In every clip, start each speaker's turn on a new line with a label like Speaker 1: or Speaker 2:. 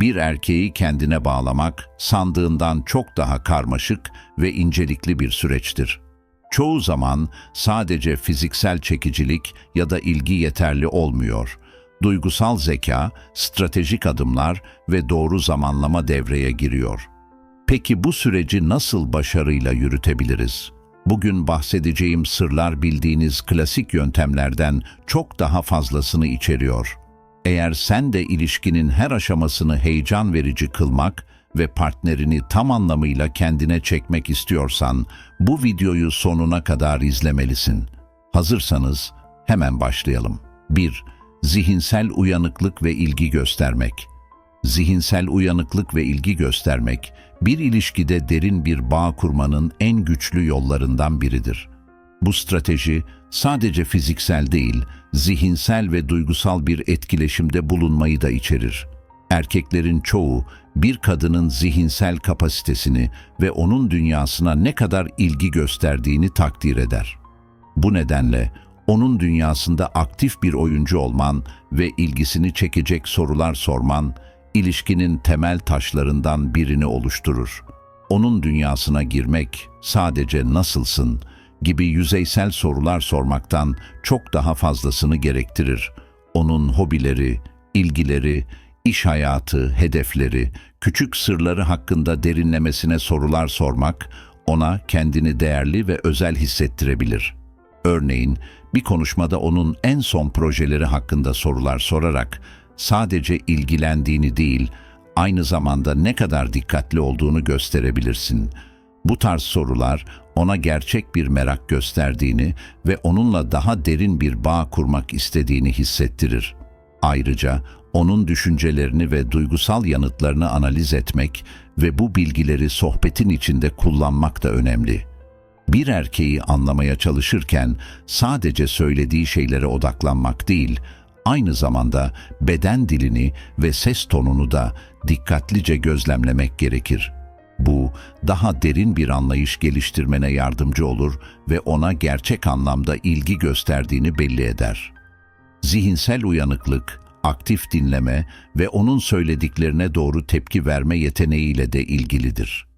Speaker 1: bir erkeği kendine bağlamak sandığından çok daha karmaşık ve incelikli bir süreçtir. Çoğu zaman sadece fiziksel çekicilik ya da ilgi yeterli olmuyor. Duygusal zeka, stratejik adımlar ve doğru zamanlama devreye giriyor. Peki bu süreci nasıl başarıyla yürütebiliriz? Bugün bahsedeceğim sırlar bildiğiniz klasik yöntemlerden çok daha fazlasını içeriyor. Eğer sen de ilişkinin her aşamasını heyecan verici kılmak ve partnerini tam anlamıyla kendine çekmek istiyorsan, bu videoyu sonuna kadar izlemelisin. Hazırsanız hemen başlayalım. 1. Zihinsel uyanıklık ve ilgi göstermek. Zihinsel uyanıklık ve ilgi göstermek, bir ilişkide derin bir bağ kurmanın en güçlü yollarından biridir. Bu strateji sadece fiziksel değil, zihinsel ve duygusal bir etkileşimde bulunmayı da içerir. Erkeklerin çoğu bir kadının zihinsel kapasitesini ve onun dünyasına ne kadar ilgi gösterdiğini takdir eder. Bu nedenle onun dünyasında aktif bir oyuncu olman ve ilgisini çekecek sorular sorman, ilişkinin temel taşlarından birini oluşturur. Onun dünyasına girmek sadece nasılsın gibi yüzeysel sorular sormaktan çok daha fazlasını gerektirir. Onun hobileri, ilgileri, iş hayatı, hedefleri, küçük sırları hakkında derinlemesine sorular sormak ona kendini değerli ve özel hissettirebilir. Örneğin bir konuşmada onun en son projeleri hakkında sorular sorarak sadece ilgilendiğini değil, aynı zamanda ne kadar dikkatli olduğunu gösterebilirsin. Bu tarz sorular ona gerçek bir merak gösterdiğini ve onunla daha derin bir bağ kurmak istediğini hissettirir. Ayrıca onun düşüncelerini ve duygusal yanıtlarını analiz etmek ve bu bilgileri sohbetin içinde kullanmak da önemli. Bir erkeği anlamaya çalışırken sadece söylediği şeylere odaklanmak değil, aynı zamanda beden dilini ve ses tonunu da dikkatlice gözlemlemek gerekir. Bu, daha derin bir anlayış geliştirmene yardımcı olur ve ona gerçek anlamda ilgi gösterdiğini belli eder. Zihinsel uyanıklık, aktif dinleme ve onun söylediklerine doğru tepki verme yeteneğiyle de ilgilidir.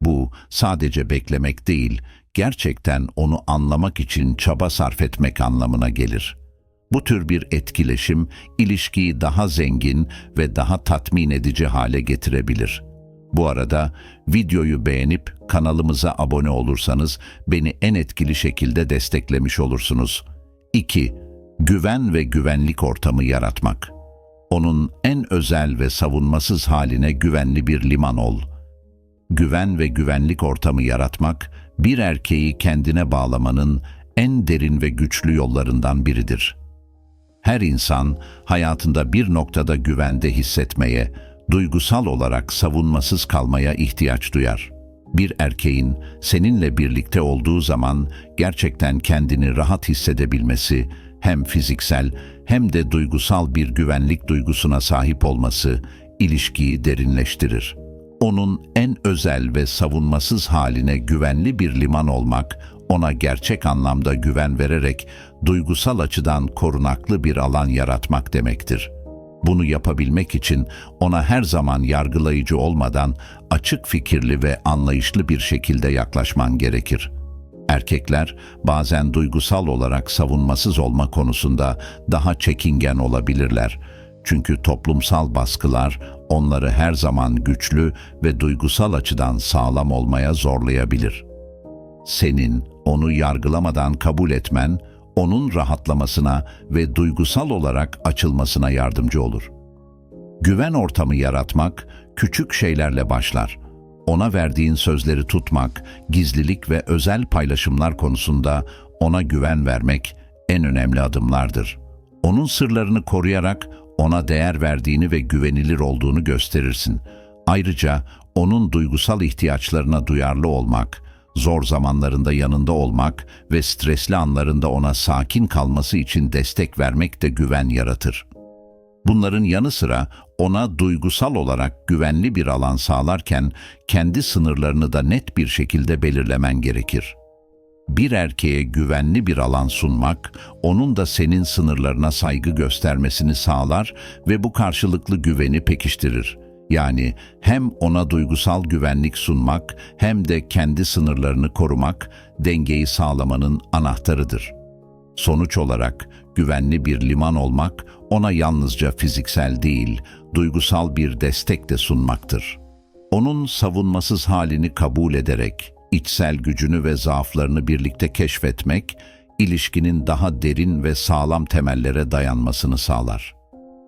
Speaker 1: Bu sadece beklemek değil, gerçekten onu anlamak için çaba sarf etmek anlamına gelir. Bu tür bir etkileşim ilişkiyi daha zengin ve daha tatmin edici hale getirebilir. Bu arada videoyu beğenip kanalımıza abone olursanız beni en etkili şekilde desteklemiş olursunuz. 2. Güven ve güvenlik ortamı yaratmak. Onun en özel ve savunmasız haline güvenli bir liman ol. Güven ve güvenlik ortamı yaratmak, bir erkeği kendine bağlamanın en derin ve güçlü yollarından biridir. Her insan hayatında bir noktada güvende hissetmeye, duygusal olarak savunmasız kalmaya ihtiyaç duyar. Bir erkeğin seninle birlikte olduğu zaman gerçekten kendini rahat hissedebilmesi, hem fiziksel hem de duygusal bir güvenlik duygusuna sahip olması ilişkiyi derinleştirir. Onun en özel ve savunmasız haline güvenli bir liman olmak, ona gerçek anlamda güven vererek duygusal açıdan korunaklı bir alan yaratmak demektir. Bunu yapabilmek için ona her zaman yargılayıcı olmadan açık fikirli ve anlayışlı bir şekilde yaklaşman gerekir. Erkekler bazen duygusal olarak savunmasız olma konusunda daha çekingen olabilirler. Çünkü toplumsal baskılar onları her zaman güçlü ve duygusal açıdan sağlam olmaya zorlayabilir. Senin onu yargılamadan kabul etmen, onun rahatlamasına ve duygusal olarak açılmasına yardımcı olur. Güven ortamı yaratmak küçük şeylerle başlar. Ona verdiğin sözleri tutmak, gizlilik ve özel paylaşımlar konusunda ona güven vermek en önemli adımlardır. Onun sırlarını koruyarak ona değer verdiğini ve güvenilir olduğunu gösterirsin. Ayrıca onun duygusal ihtiyaçlarına duyarlı olmak, zor zamanlarında yanında olmak ve stresli anlarında ona sakin kalması için destek vermek de güven yaratır. Bunların yanı sıra ona duygusal olarak güvenli bir alan sağlarken kendi sınırlarını da net bir şekilde belirlemen gerekir. Bir erkeğe güvenli bir alan sunmak, onun da senin sınırlarına saygı göstermesini sağlar ve bu karşılıklı güveni pekiştirir. Yani hem ona duygusal güvenlik sunmak hem de kendi sınırlarını korumak dengeyi sağlamanın anahtarıdır. Sonuç olarak güvenli bir liman olmak ona yalnızca fiziksel değil, duygusal bir destek de sunmaktır. Onun savunmasız halini kabul ederek, içsel gücünü ve zaaflarını birlikte keşfetmek, ilişkinin daha derin ve sağlam temellere dayanmasını sağlar.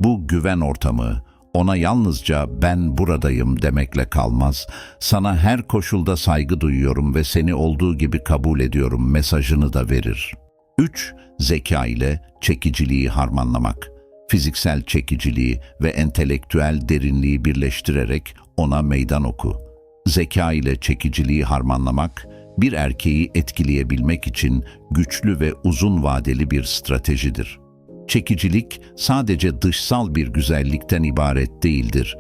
Speaker 1: Bu güven ortamı, ona yalnızca ben buradayım demekle kalmaz, sana her koşulda saygı duyuyorum ve seni olduğu gibi kabul ediyorum mesajını da verir. 3. Zeka ile çekiciliği harmanlamak. Fiziksel çekiciliği ve entelektüel derinliği birleştirerek ona meydan oku. Zeka ile çekiciliği harmanlamak, bir erkeği etkileyebilmek için güçlü ve uzun vadeli bir stratejidir. Çekicilik sadece dışsal bir güzellikten ibaret değildir.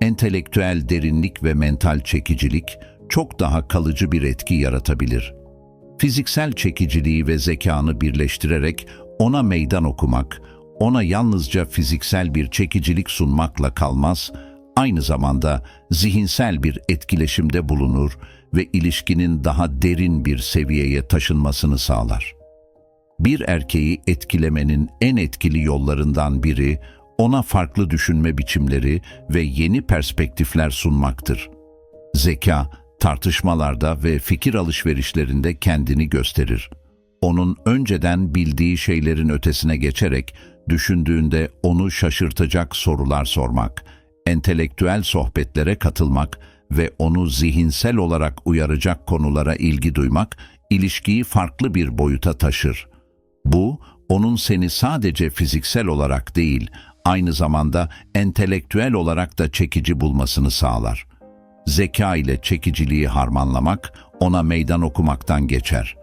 Speaker 1: Entelektüel derinlik ve mental çekicilik çok daha kalıcı bir etki yaratabilir. Fiziksel çekiciliği ve zekanı birleştirerek ona meydan okumak, ona yalnızca fiziksel bir çekicilik sunmakla kalmaz, aynı zamanda zihinsel bir etkileşimde bulunur ve ilişkinin daha derin bir seviyeye taşınmasını sağlar. Bir erkeği etkilemenin en etkili yollarından biri, ona farklı düşünme biçimleri ve yeni perspektifler sunmaktır. Zeka, tartışmalarda ve fikir alışverişlerinde kendini gösterir. Onun önceden bildiği şeylerin ötesine geçerek, düşündüğünde onu şaşırtacak sorular sormak, entelektüel sohbetlere katılmak ve onu zihinsel olarak uyaracak konulara ilgi duymak, ilişkiyi farklı bir boyuta taşır. Bu, onun seni sadece fiziksel olarak değil, aynı zamanda entelektüel olarak da çekici bulmasını sağlar. Zeka ile çekiciliği harmanlamak, ona meydan okumaktan geçer.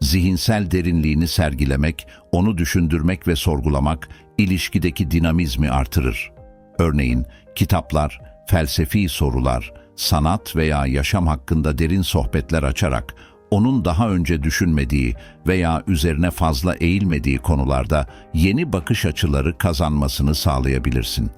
Speaker 1: Zihinsel derinliğini sergilemek, onu düşündürmek ve sorgulamak, ilişkideki dinamizmi artırır. Örneğin, kitaplar, felsefi sorular, sanat veya yaşam hakkında derin sohbetler açarak onun daha önce düşünmediği veya üzerine fazla eğilmediği konularda yeni bakış açıları kazanmasını sağlayabilirsin.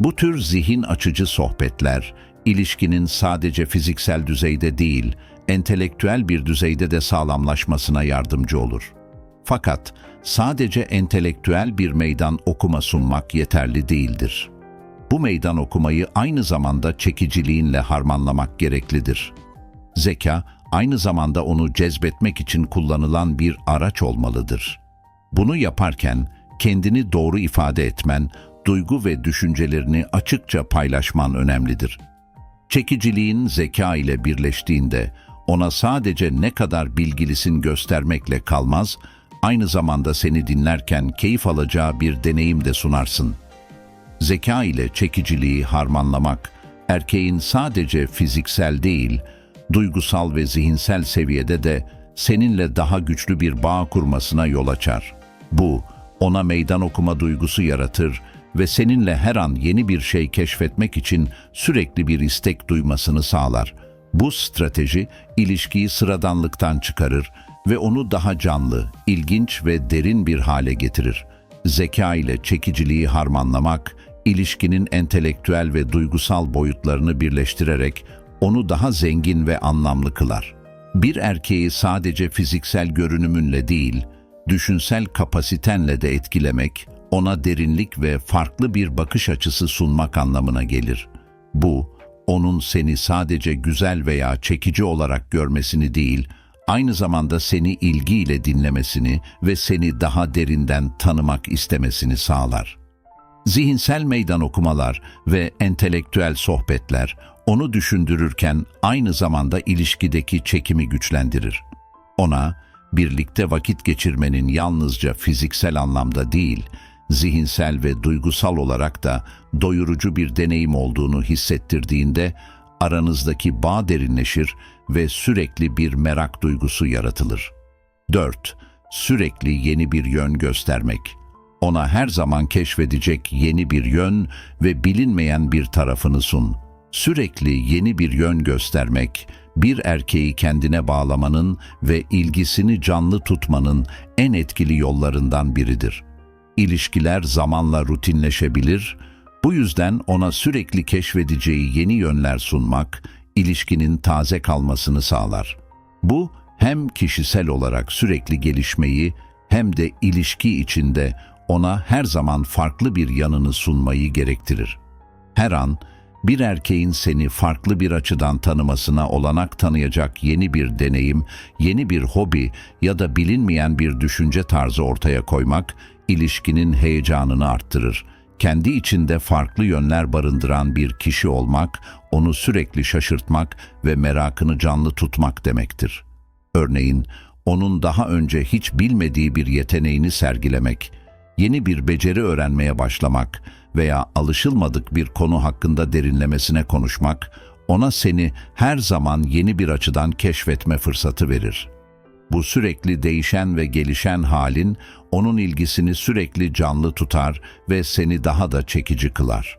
Speaker 1: Bu tür zihin açıcı sohbetler, ilişkinin sadece fiziksel düzeyde değil, entelektüel bir düzeyde de sağlamlaşmasına yardımcı olur. Fakat sadece entelektüel bir meydan okuma sunmak yeterli değildir. Bu meydan okumayı aynı zamanda çekiciliğinle harmanlamak gereklidir. Zeka, aynı zamanda onu cezbetmek için kullanılan bir araç olmalıdır. Bunu yaparken kendini doğru ifade etmen, duygu ve düşüncelerini açıkça paylaşman önemlidir. Çekiciliğin zeka ile birleştiğinde ona sadece ne kadar bilgilisin göstermekle kalmaz, aynı zamanda seni dinlerken keyif alacağı bir deneyim de sunarsın. Zeka ile çekiciliği harmanlamak, erkeğin sadece fiziksel değil, duygusal ve zihinsel seviyede de seninle daha güçlü bir bağ kurmasına yol açar. Bu, ona meydan okuma duygusu yaratır ve seninle her an yeni bir şey keşfetmek için sürekli bir istek duymasını sağlar. Bu strateji ilişkiyi sıradanlıktan çıkarır ve onu daha canlı, ilginç ve derin bir hale getirir. Zeka ile çekiciliği harmanlamak, ilişkinin entelektüel ve duygusal boyutlarını birleştirerek onu daha zengin ve anlamlı kılar. Bir erkeği sadece fiziksel görünümünle değil, düşünsel kapasitenle de etkilemek, ona derinlik ve farklı bir bakış açısı sunmak anlamına gelir. Bu, onun seni sadece güzel veya çekici olarak görmesini değil, aynı zamanda seni ilgiyle dinlemesini ve seni daha derinden tanımak istemesini sağlar. Zihinsel meydan okumalar ve entelektüel sohbetler onu düşündürürken aynı zamanda ilişkideki çekimi güçlendirir. Ona birlikte vakit geçirmenin yalnızca fiziksel anlamda değil, zihinsel ve duygusal olarak da doyurucu bir deneyim olduğunu hissettirdiğinde aranızdaki bağ derinleşir ve sürekli bir merak duygusu yaratılır. 4. Sürekli yeni bir yön göstermek. Ona her zaman keşfedecek yeni bir yön ve bilinmeyen bir tarafını sun. Sürekli yeni bir yön göstermek, bir erkeği kendine bağlamanın ve ilgisini canlı tutmanın en etkili yollarından biridir. İlişkiler zamanla rutinleşebilir, Bu yüzden ona sürekli keşfedeceği yeni yönler sunmak, ilişkinin taze kalmasını sağlar. Bu hem kişisel olarak sürekli gelişmeyi hem de ilişki içinde ona her zaman farklı bir yanını sunmayı gerektirir. Her an bir erkeğin seni farklı bir açıdan tanımasına olanak tanıyacak yeni bir deneyim, yeni bir hobi ya da bilinmeyen bir düşünce tarzı ortaya koymak ilişkinin heyecanını arttırır. Kendi içinde farklı yönler barındıran bir kişi olmak, onu sürekli şaşırtmak ve merakını canlı tutmak demektir. Örneğin, onun daha önce hiç bilmediği bir yeteneğini sergilemek, yeni bir beceri öğrenmeye başlamak veya alışılmadık bir konu hakkında derinlemesine konuşmak, ona seni her zaman yeni bir açıdan keşfetme fırsatı verir. Bu sürekli değişen ve gelişen halin, onun ilgisini sürekli canlı tutar ve seni daha da çekici kılar.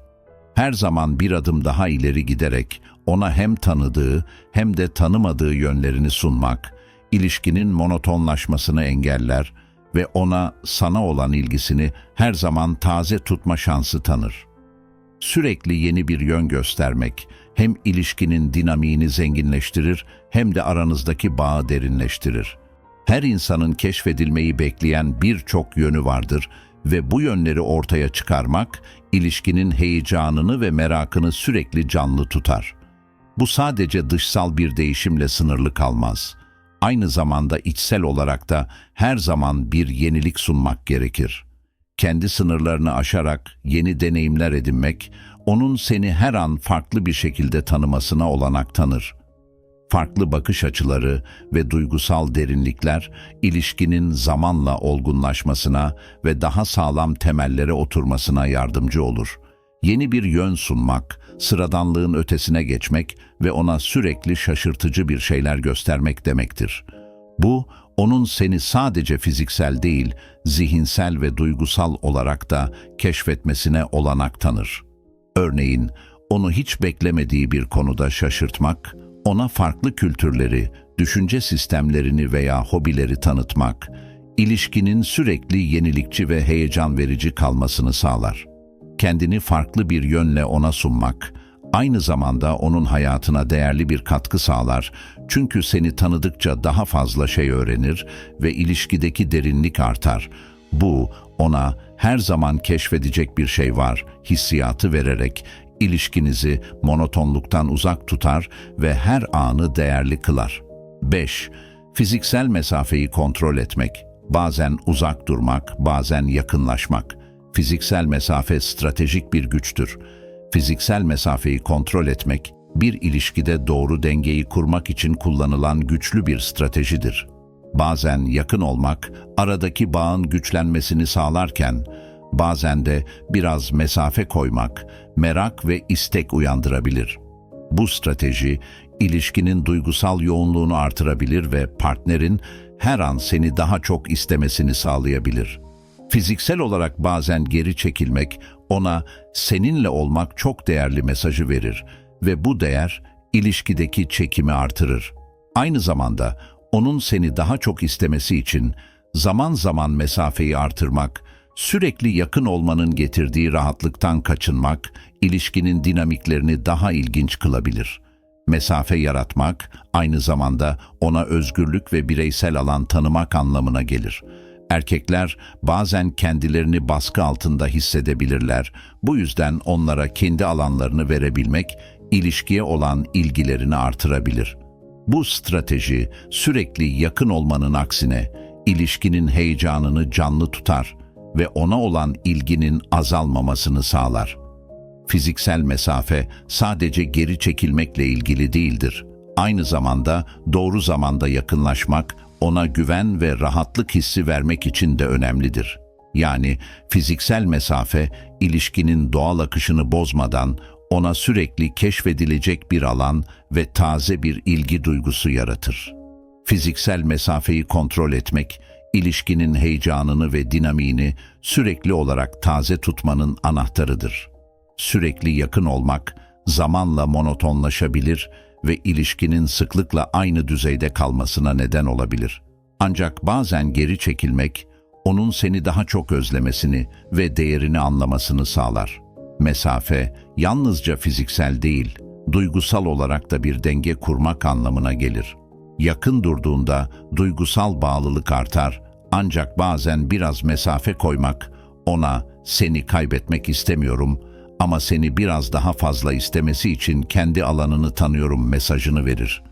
Speaker 1: Her zaman bir adım daha ileri giderek ona hem tanıdığı hem de tanımadığı yönlerini sunmak, ilişkinin monotonlaşmasını engeller ve ona sana olan ilgisini her zaman taze tutma şansı tanır. Sürekli yeni bir yön göstermek hem ilişkinin dinamiğini zenginleştirir hem de aranızdaki bağı derinleştirir. Her insanın keşfedilmeyi bekleyen birçok yönü vardır ve bu yönleri ortaya çıkarmak ilişkinin heyecanını ve merakını sürekli canlı tutar. Bu sadece dışsal bir değişimle sınırlı kalmaz. Aynı zamanda içsel olarak da her zaman bir yenilik sunmak gerekir. Kendi sınırlarını aşarak yeni deneyimler edinmek, onun seni her an farklı bir şekilde tanımasına olanak tanır. Farklı bakış açıları ve duygusal derinlikler, ilişkinin zamanla olgunlaşmasına ve daha sağlam temellere oturmasına yardımcı olur. Yeni bir yön sunmak, sıradanlığın ötesine geçmek ve ona sürekli şaşırtıcı bir şeyler göstermek demektir. Bu, onun seni sadece fiziksel değil, zihinsel ve duygusal olarak da keşfetmesine olanak tanır. Örneğin, onu hiç beklemediği bir konuda şaşırtmak, ona farklı kültürleri, düşünce sistemlerini veya hobileri tanıtmak, ilişkinin sürekli yenilikçi ve heyecan verici kalmasını sağlar. Kendini farklı bir yönle ona sunmak, aynı zamanda onun hayatına değerli bir katkı sağlar çünkü seni tanıdıkça daha fazla şey öğrenir ve ilişkideki derinlik artar. Bu, ona her zaman keşfedecek bir şey var hissiyatı vererek ilişkinizi monotonluktan uzak tutar ve her anı değerli kılar. 5. Fiziksel mesafeyi kontrol etmek. Bazen uzak durmak, bazen yakınlaşmak. Fiziksel mesafe stratejik bir güçtür. Fiziksel mesafeyi kontrol etmek, bir ilişkide doğru dengeyi kurmak için kullanılan güçlü bir stratejidir. Bazen yakın olmak, aradaki bağın güçlenmesini sağlarken, bazen de biraz mesafe koymak, merak ve istek uyandırabilir. Bu strateji, ilişkinin duygusal yoğunluğunu artırabilir ve partnerin her an seni daha çok istemesini sağlayabilir. Fiziksel olarak bazen geri çekilmek, ona seninle olmak çok değerli mesajı verir ve bu değer ilişkideki çekimi artırır. Aynı zamanda onun seni daha çok istemesi için zaman zaman mesafeyi artırmak, sürekli yakın olmanın getirdiği rahatlıktan kaçınmak, ilişkinin dinamiklerini daha ilginç kılabilir. Mesafe yaratmak, aynı zamanda ona özgürlük ve bireysel alan tanımak anlamına gelir. Erkekler bazen kendilerini baskı altında hissedebilirler. Bu yüzden onlara kendi alanlarını verebilmek, ilişkiye olan ilgilerini artırabilir. Bu strateji sürekli yakın olmanın aksine ilişkinin heyecanını canlı tutar ve ona olan ilginin azalmamasını sağlar. Fiziksel mesafe sadece geri çekilmekle ilgili değildir. Aynı zamanda doğru zamanda yakınlaşmak, ona güven ve rahatlık hissi vermek için de önemlidir. Yani fiziksel mesafe, ilişkinin doğal akışını bozmadan ona sürekli keşfedilecek bir alan ve taze bir ilgi duygusu yaratır. Fiziksel mesafeyi kontrol etmek, ilişkinin heyecanını ve dinamiğini sürekli olarak taze tutmanın anahtarıdır. Sürekli yakın olmak zamanla monotonlaşabilir ve ilişkinin sıklıkla aynı düzeyde kalmasına neden olabilir. Ancak bazen geri çekilmek, onun seni daha çok özlemesini ve değerini anlamasını sağlar. Mesafe yalnızca fiziksel değil, duygusal olarak da bir denge kurmak anlamına gelir. Yakın durduğunda duygusal bağlılık artar ancak bazen biraz mesafe koymak ona seni kaybetmek istemiyorum ama seni biraz daha fazla istemesi için kendi alanını tanıyorum mesajını verir.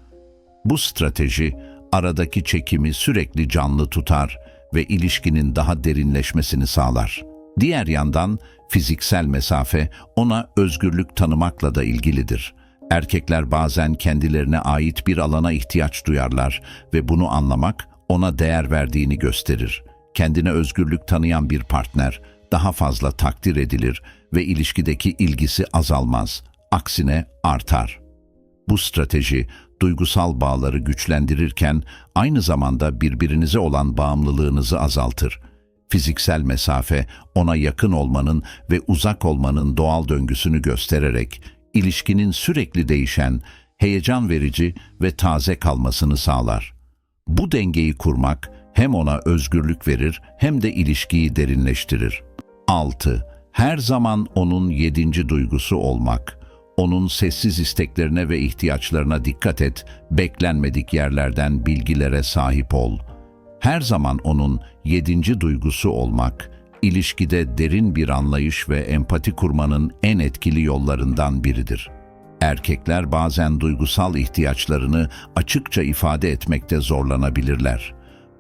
Speaker 1: Bu strateji aradaki çekimi sürekli canlı tutar ve ilişkinin daha derinleşmesini sağlar. Diğer yandan fiziksel mesafe ona özgürlük tanımakla da ilgilidir. Erkekler bazen kendilerine ait bir alana ihtiyaç duyarlar ve bunu anlamak ona değer verdiğini gösterir. Kendine özgürlük tanıyan bir partner daha fazla takdir edilir ve ilişkideki ilgisi azalmaz, aksine artar. Bu strateji duygusal bağları güçlendirirken aynı zamanda birbirinize olan bağımlılığınızı azaltır. Fiziksel mesafe ona yakın olmanın ve uzak olmanın doğal döngüsünü göstererek ilişkinin sürekli değişen, heyecan verici ve taze kalmasını sağlar. Bu dengeyi kurmak hem ona özgürlük verir hem de ilişkiyi derinleştirir. 6. Her zaman onun yedinci duygusu olmak. Onun sessiz isteklerine ve ihtiyaçlarına dikkat et, beklenmedik yerlerden bilgilere sahip ol. Her zaman onun yedinci duygusu olmak, ilişkide derin bir anlayış ve empati kurmanın en etkili yollarından biridir. Erkekler bazen duygusal ihtiyaçlarını açıkça ifade etmekte zorlanabilirler.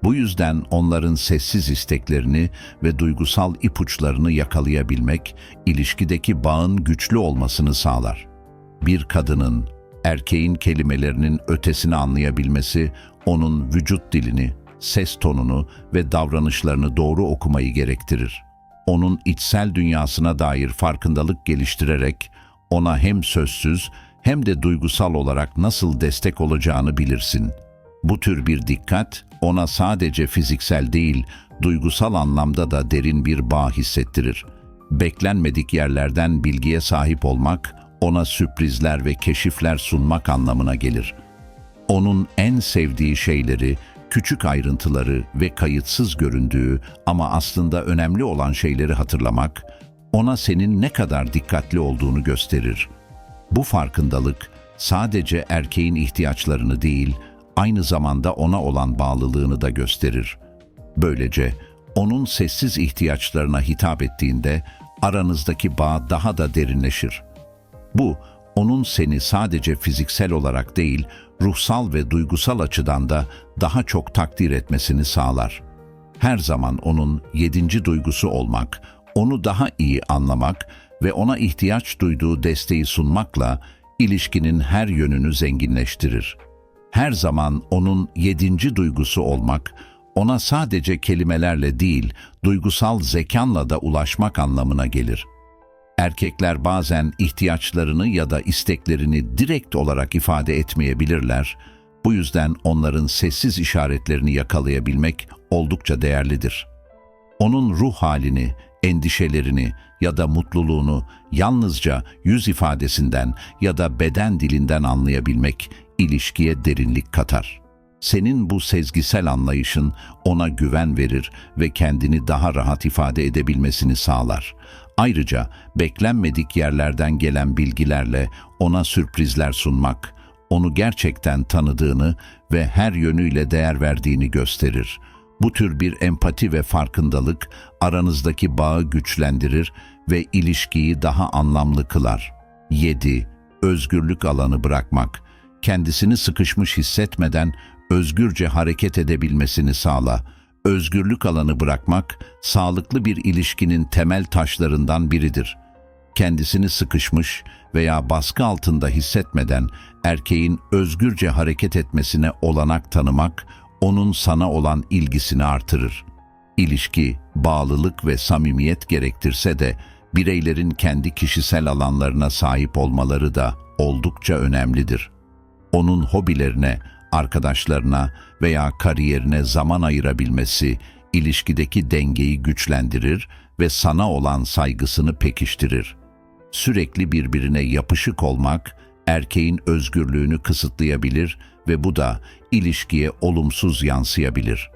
Speaker 1: Bu yüzden onların sessiz isteklerini ve duygusal ipuçlarını yakalayabilmek, ilişkideki bağın güçlü olmasını sağlar. Bir kadının, erkeğin kelimelerinin ötesini anlayabilmesi, onun vücut dilini, ses tonunu ve davranışlarını doğru okumayı gerektirir. Onun içsel dünyasına dair farkındalık geliştirerek, ona hem sözsüz hem de duygusal olarak nasıl destek olacağını bilirsin. Bu tür bir dikkat ona sadece fiziksel değil, duygusal anlamda da derin bir bağ hissettirir. Beklenmedik yerlerden bilgiye sahip olmak, ona sürprizler ve keşifler sunmak anlamına gelir. Onun en sevdiği şeyleri, küçük ayrıntıları ve kayıtsız göründüğü ama aslında önemli olan şeyleri hatırlamak, ona senin ne kadar dikkatli olduğunu gösterir. Bu farkındalık sadece erkeğin ihtiyaçlarını değil, aynı zamanda ona olan bağlılığını da gösterir. Böylece onun sessiz ihtiyaçlarına hitap ettiğinde aranızdaki bağ daha da derinleşir. Bu, onun seni sadece fiziksel olarak değil, ruhsal ve duygusal açıdan da daha çok takdir etmesini sağlar. Her zaman onun yedinci duygusu olmak, onu daha iyi anlamak ve ona ihtiyaç duyduğu desteği sunmakla ilişkinin her yönünü zenginleştirir. Her zaman onun yedinci duygusu olmak, ona sadece kelimelerle değil, duygusal zekanla da ulaşmak anlamına gelir. Erkekler bazen ihtiyaçlarını ya da isteklerini direkt olarak ifade etmeyebilirler. Bu yüzden onların sessiz işaretlerini yakalayabilmek oldukça değerlidir. Onun ruh halini, endişelerini ya da mutluluğunu yalnızca yüz ifadesinden ya da beden dilinden anlayabilmek ilişkiye derinlik katar. Senin bu sezgisel anlayışın ona güven verir ve kendini daha rahat ifade edebilmesini sağlar. Ayrıca beklenmedik yerlerden gelen bilgilerle ona sürprizler sunmak, onu gerçekten tanıdığını ve her yönüyle değer verdiğini gösterir. Bu tür bir empati ve farkındalık aranızdaki bağı güçlendirir ve ilişkiyi daha anlamlı kılar. 7. Özgürlük alanı bırakmak. Kendisini sıkışmış hissetmeden özgürce hareket edebilmesini sağla. Özgürlük alanı bırakmak, sağlıklı bir ilişkinin temel taşlarından biridir. Kendisini sıkışmış veya baskı altında hissetmeden erkeğin özgürce hareket etmesine olanak tanımak, onun sana olan ilgisini artırır. İlişki, bağlılık ve samimiyet gerektirse de bireylerin kendi kişisel alanlarına sahip olmaları da oldukça önemlidir. Onun hobilerine, arkadaşlarına veya kariyerine zaman ayırabilmesi ilişkideki dengeyi güçlendirir ve sana olan saygısını pekiştirir. Sürekli birbirine yapışık olmak erkeğin özgürlüğünü kısıtlayabilir ve bu da ilişkiye olumsuz yansıyabilir.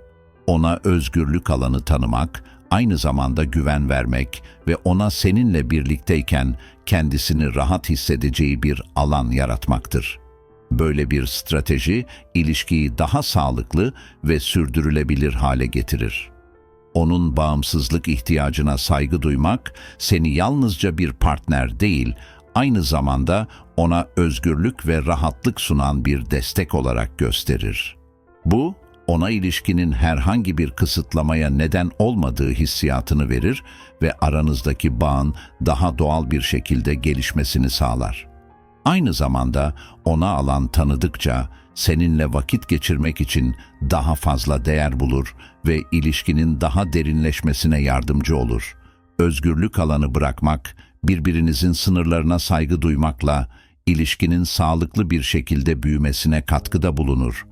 Speaker 1: Ona özgürlük alanı tanımak aynı zamanda güven vermek ve ona seninle birlikteyken kendisini rahat hissedeceği bir alan yaratmaktır. Böyle bir strateji ilişkiyi daha sağlıklı ve sürdürülebilir hale getirir. Onun bağımsızlık ihtiyacına saygı duymak seni yalnızca bir partner değil, aynı zamanda ona özgürlük ve rahatlık sunan bir destek olarak gösterir. Bu, ona ilişkinin herhangi bir kısıtlamaya neden olmadığı hissiyatını verir ve aranızdaki bağın daha doğal bir şekilde gelişmesini sağlar. Aynı zamanda ona alan tanıdıkça seninle vakit geçirmek için daha fazla değer bulur ve ilişkinin daha derinleşmesine yardımcı olur. Özgürlük alanı bırakmak, birbirinizin sınırlarına saygı duymakla ilişkinin sağlıklı bir şekilde büyümesine katkıda bulunur.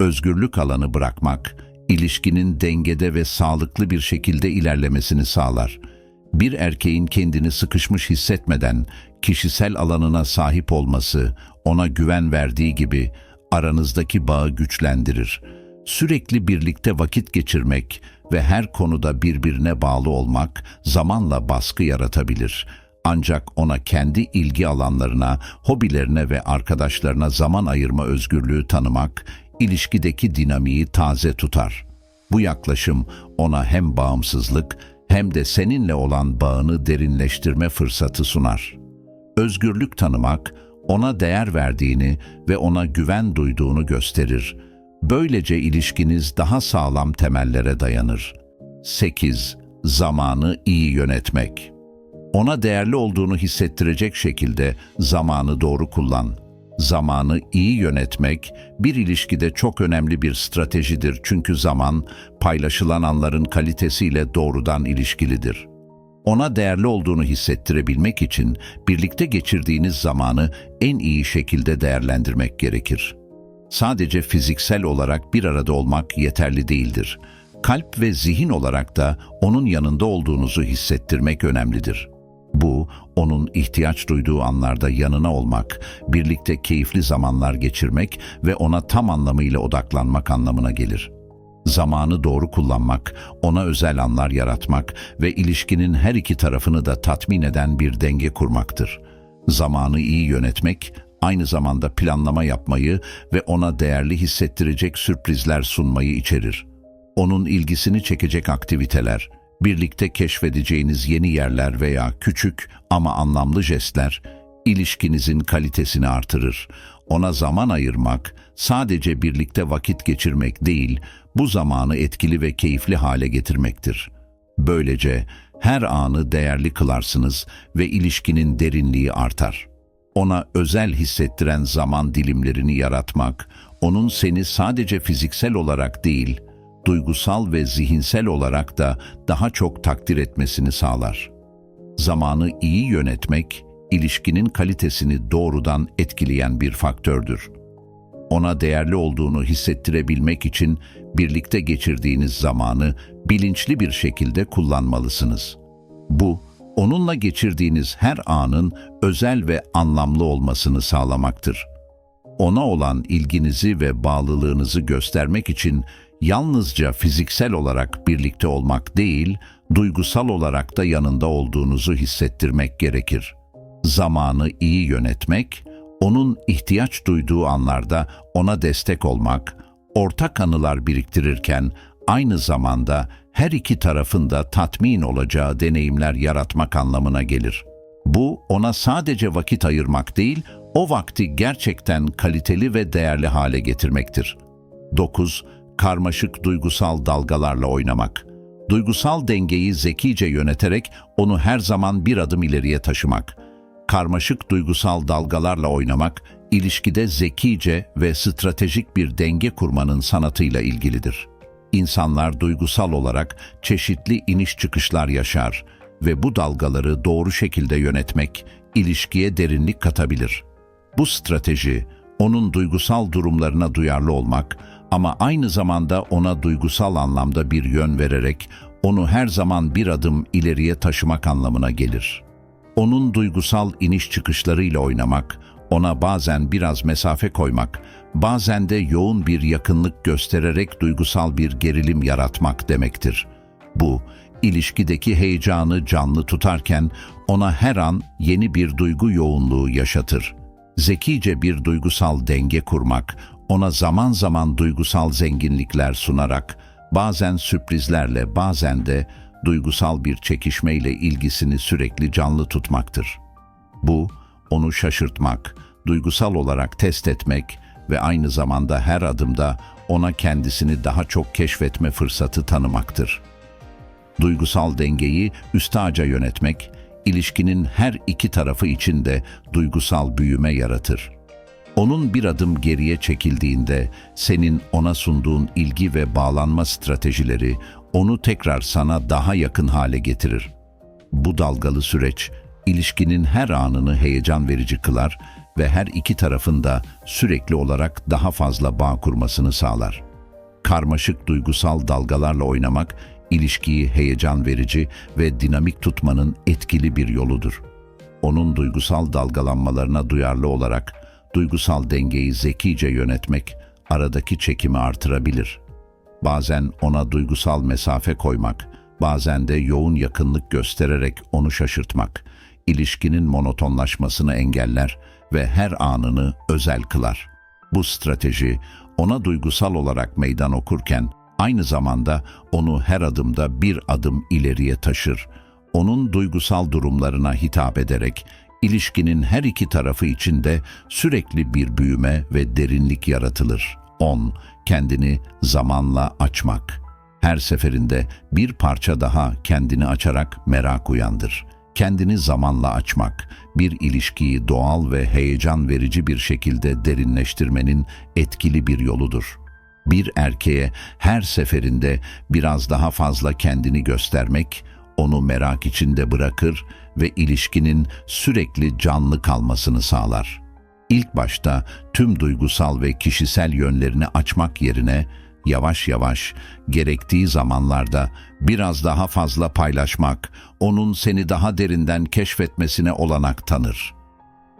Speaker 1: Özgürlük alanı bırakmak, ilişkinin dengede ve sağlıklı bir şekilde ilerlemesini sağlar. Bir erkeğin kendini sıkışmış hissetmeden kişisel alanına sahip olması, ona güven verdiği gibi aranızdaki bağı güçlendirir. Sürekli birlikte vakit geçirmek ve her konuda birbirine bağlı olmak zamanla baskı yaratabilir. Ancak ona kendi ilgi alanlarına, hobilerine ve arkadaşlarına zaman ayırma özgürlüğü tanımak, ilişkideki dinamiği taze tutar. Bu yaklaşım ona hem bağımsızlık hem de seninle olan bağını derinleştirme fırsatı sunar. Özgürlük tanımak, ona değer verdiğini ve ona güven duyduğunu gösterir. Böylece ilişkiniz daha sağlam temellere dayanır. 8. Zamanı iyi yönetmek. Ona değerli olduğunu hissettirecek şekilde zamanı doğru kullan. Zamanı iyi yönetmek bir ilişkide çok önemli bir stratejidir çünkü zaman paylaşılan anların kalitesiyle doğrudan ilişkilidir. Ona değerli olduğunu hissettirebilmek için birlikte geçirdiğiniz zamanı en iyi şekilde değerlendirmek gerekir. Sadece fiziksel olarak bir arada olmak yeterli değildir. Kalp ve zihin olarak da onun yanında olduğunuzu hissettirmek önemlidir. Bu, onun ihtiyaç duyduğu anlarda yanına olmak, birlikte keyifli zamanlar geçirmek ve ona tam anlamıyla odaklanmak anlamına gelir.'' Zamanı doğru kullanmak, ona özel anlar yaratmak ve ilişkinin her iki tarafını da tatmin eden bir denge kurmaktır. Zamanı iyi yönetmek, aynı zamanda planlama yapmayı ve ona değerli hissettirecek sürprizler sunmayı içerir. Onun ilgisini çekecek aktiviteler, birlikte keşfedeceğiniz yeni yerler veya küçük ama anlamlı jestler, ilişkinizin kalitesini artırır. Ona zaman ayırmak, sadece birlikte vakit geçirmek değil, bu zamanı etkili ve keyifli hale getirmektir. Böylece her anı değerli kılarsınız ve ilişkinin derinliği artar. Ona özel hissettiren zaman dilimlerini yaratmak, onun seni sadece fiziksel olarak değil, duygusal ve zihinsel olarak da daha çok takdir etmesini sağlar. Zamanı iyi yönetmek, ilişkinin kalitesini doğrudan etkileyen bir faktördür. Ona değerli olduğunu hissettirebilmek için birlikte geçirdiğiniz zamanı bilinçli bir şekilde kullanmalısınız. Bu, onunla geçirdiğiniz her anın özel ve anlamlı olmasını sağlamaktır. Ona olan ilginizi ve bağlılığınızı göstermek için yalnızca fiziksel olarak birlikte olmak değil, duygusal olarak da yanında olduğunuzu hissettirmek gerekir. Zamanı iyi yönetmek, onun ihtiyaç duyduğu anlarda ona destek olmak, ortak anılar biriktirirken aynı zamanda her iki tarafında tatmin olacağı deneyimler yaratmak anlamına gelir. Bu ona sadece vakit ayırmak değil, o vakti gerçekten kaliteli ve değerli hale getirmektir. 9. Karmaşık duygusal dalgalarla oynamak. Duygusal dengeyi zekice yöneterek onu her zaman bir adım ileriye taşımak karmaşık duygusal dalgalarla oynamak, ilişkide zekice ve stratejik bir denge kurmanın sanatıyla ilgilidir. İnsanlar duygusal olarak çeşitli iniş çıkışlar yaşar ve bu dalgaları doğru şekilde yönetmek ilişkiye derinlik katabilir. Bu strateji, onun duygusal durumlarına duyarlı olmak ama aynı zamanda ona duygusal anlamda bir yön vererek onu her zaman bir adım ileriye taşımak anlamına gelir.'' Onun duygusal iniş çıkışlarıyla oynamak, ona bazen biraz mesafe koymak, bazen de yoğun bir yakınlık göstererek duygusal bir gerilim yaratmak demektir. Bu, ilişkideki heyecanı canlı tutarken ona her an yeni bir duygu yoğunluğu yaşatır. Zekice bir duygusal denge kurmak, ona zaman zaman duygusal zenginlikler sunarak, bazen sürprizlerle bazen de duygusal bir çekişmeyle ilgisini sürekli canlı tutmaktır. Bu, onu şaşırtmak, duygusal olarak test etmek ve aynı zamanda her adımda ona kendisini daha çok keşfetme fırsatı tanımaktır. Duygusal dengeyi üstaca yönetmek, ilişkinin her iki tarafı için de duygusal büyüme yaratır. Onun bir adım geriye çekildiğinde senin ona sunduğun ilgi ve bağlanma stratejileri onu tekrar sana daha yakın hale getirir. Bu dalgalı süreç ilişkinin her anını heyecan verici kılar ve her iki tarafında sürekli olarak daha fazla bağ kurmasını sağlar. Karmaşık duygusal dalgalarla oynamak ilişkiyi heyecan verici ve dinamik tutmanın etkili bir yoludur. Onun duygusal dalgalanmalarına duyarlı olarak duygusal dengeyi zekice yönetmek aradaki çekimi artırabilir. Bazen ona duygusal mesafe koymak, bazen de yoğun yakınlık göstererek onu şaşırtmak, ilişkinin monotonlaşmasını engeller ve her anını özel kılar. Bu strateji ona duygusal olarak meydan okurken aynı zamanda onu her adımda bir adım ileriye taşır. Onun duygusal durumlarına hitap ederek ilişkinin her iki tarafı içinde sürekli bir büyüme ve derinlik yaratılır. 10. Kendini zamanla açmak. Her seferinde bir parça daha kendini açarak merak uyandır. Kendini zamanla açmak, bir ilişkiyi doğal ve heyecan verici bir şekilde derinleştirmenin etkili bir yoludur. Bir erkeğe her seferinde biraz daha fazla kendini göstermek, onu merak içinde bırakır ve ilişkinin sürekli canlı kalmasını sağlar. İlk başta tüm duygusal ve kişisel yönlerini açmak yerine yavaş yavaş gerektiği zamanlarda biraz daha fazla paylaşmak, onun seni daha derinden keşfetmesine olanak tanır.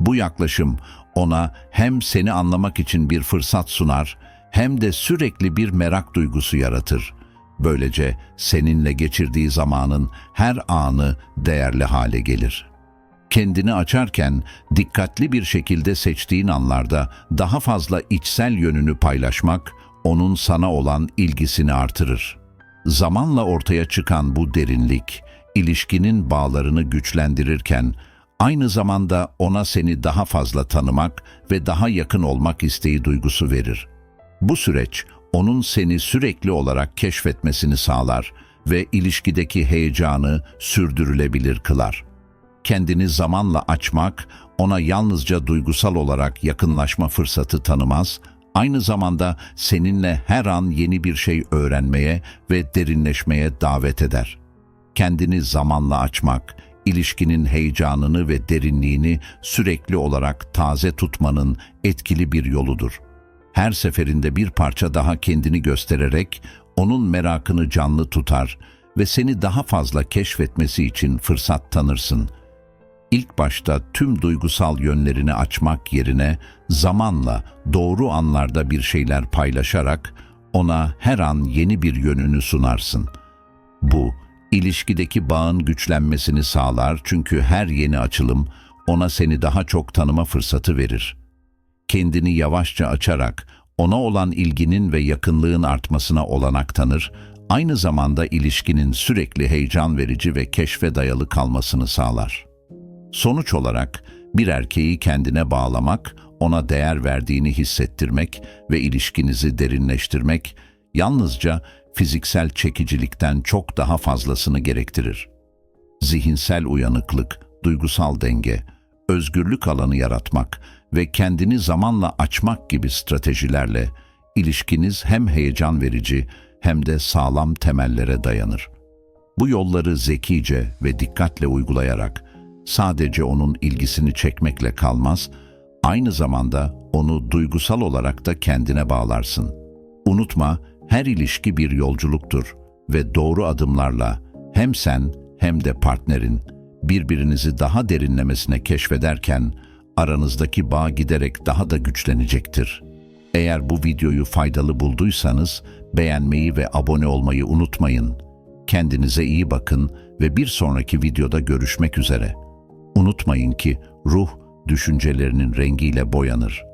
Speaker 1: Bu yaklaşım ona hem seni anlamak için bir fırsat sunar, hem de sürekli bir merak duygusu yaratır. Böylece seninle geçirdiği zamanın her anı değerli hale gelir. Kendini açarken dikkatli bir şekilde seçtiğin anlarda daha fazla içsel yönünü paylaşmak onun sana olan ilgisini artırır. Zamanla ortaya çıkan bu derinlik, ilişkinin bağlarını güçlendirirken, aynı zamanda ona seni daha fazla tanımak ve daha yakın olmak isteği duygusu verir. Bu süreç, onun seni sürekli olarak keşfetmesini sağlar ve ilişkideki heyecanı sürdürülebilir kılar. Kendini zamanla açmak, ona yalnızca duygusal olarak yakınlaşma fırsatı tanımaz, aynı zamanda seninle her an yeni bir şey öğrenmeye ve derinleşmeye davet eder. Kendini zamanla açmak, ilişkinin heyecanını ve derinliğini sürekli olarak taze tutmanın etkili bir yoludur. Her seferinde bir parça daha kendini göstererek onun merakını canlı tutar ve seni daha fazla keşfetmesi için fırsat tanırsın.'' İlk başta tüm duygusal yönlerini açmak yerine zamanla doğru anlarda bir şeyler paylaşarak ona her an yeni bir yönünü sunarsın. Bu, ilişkideki bağın güçlenmesini sağlar çünkü her yeni açılım ona seni daha çok tanıma fırsatı verir. Kendini yavaşça açarak ona olan ilginin ve yakınlığın artmasına olanak tanır, aynı zamanda ilişkinin sürekli heyecan verici ve keşfe dayalı kalmasını sağlar. Sonuç olarak bir erkeği kendine bağlamak, ona değer verdiğini hissettirmek ve ilişkinizi derinleştirmek yalnızca fiziksel çekicilikten çok daha fazlasını gerektirir. Zihinsel uyanıklık, duygusal denge, özgürlük alanı yaratmak ve kendini zamanla açmak gibi stratejilerle ilişkiniz hem heyecan verici hem de sağlam temellere dayanır. Bu yolları zekice ve dikkatle uygulayarak sadece onun ilgisini çekmekle kalmaz, aynı zamanda onu duygusal olarak da kendine bağlarsın. Unutma, her ilişki bir yolculuktur ve doğru adımlarla hem sen hem de partnerin birbirinizi daha derinlemesine keşfederken aranızdaki bağ giderek daha da güçlenecektir. Eğer bu videoyu faydalı bulduysanız beğenmeyi ve abone olmayı unutmayın. Kendinize iyi bakın ve bir sonraki videoda görüşmek üzere. Unutmayın ki ruh düşüncelerinin rengiyle boyanır.